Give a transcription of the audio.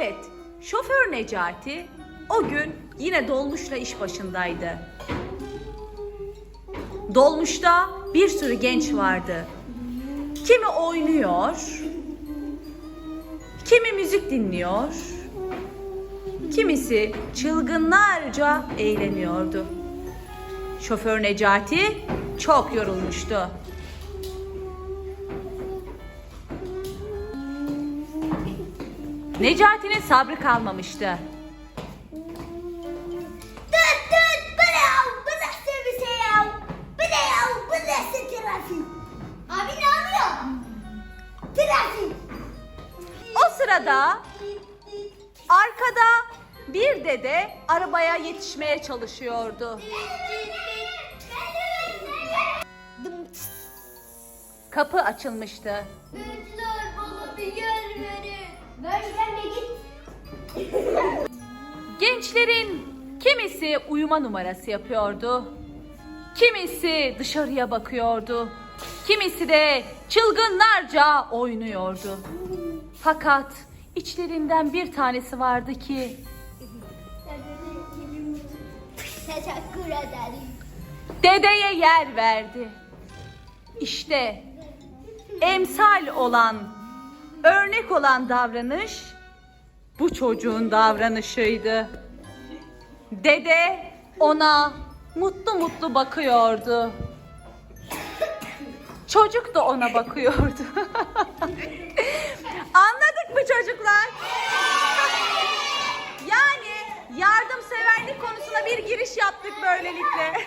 Evet, şoför Necati o gün yine dolmuşla iş başındaydı. Dolmuşta bir sürü genç vardı. Kimi oynuyor, kimi müzik dinliyor, kimisi çılgınlarca eğleniyordu. Şoför Necati çok yorulmuştu. Necati'nin sabrı kalmamıştı. Dur dur bu ne ya? Bu nasıl bir şey ya? Bu ne ya? Bu nasıl trafik? Abi ne oluyor? Trafik. O sırada arkada bir dede arabaya yetişmeye çalışıyordu. Kapı açılmıştı. Lütfen bana bir yer verin. Ver. Gençlerin kimisi uyuma numarası yapıyordu. Kimisi dışarıya bakıyordu. Kimisi de çılgınlarca oynuyordu. Fakat içlerinden bir tanesi vardı ki dedeye yer verdi. İşte emsal olan, örnek olan davranış bu çocuğun davranışıydı. Dede ona mutlu mutlu bakıyordu. Çocuk da ona bakıyordu. Anladık mı çocuklar? Yani yardımseverlik konusuna bir giriş yaptık böylelikle.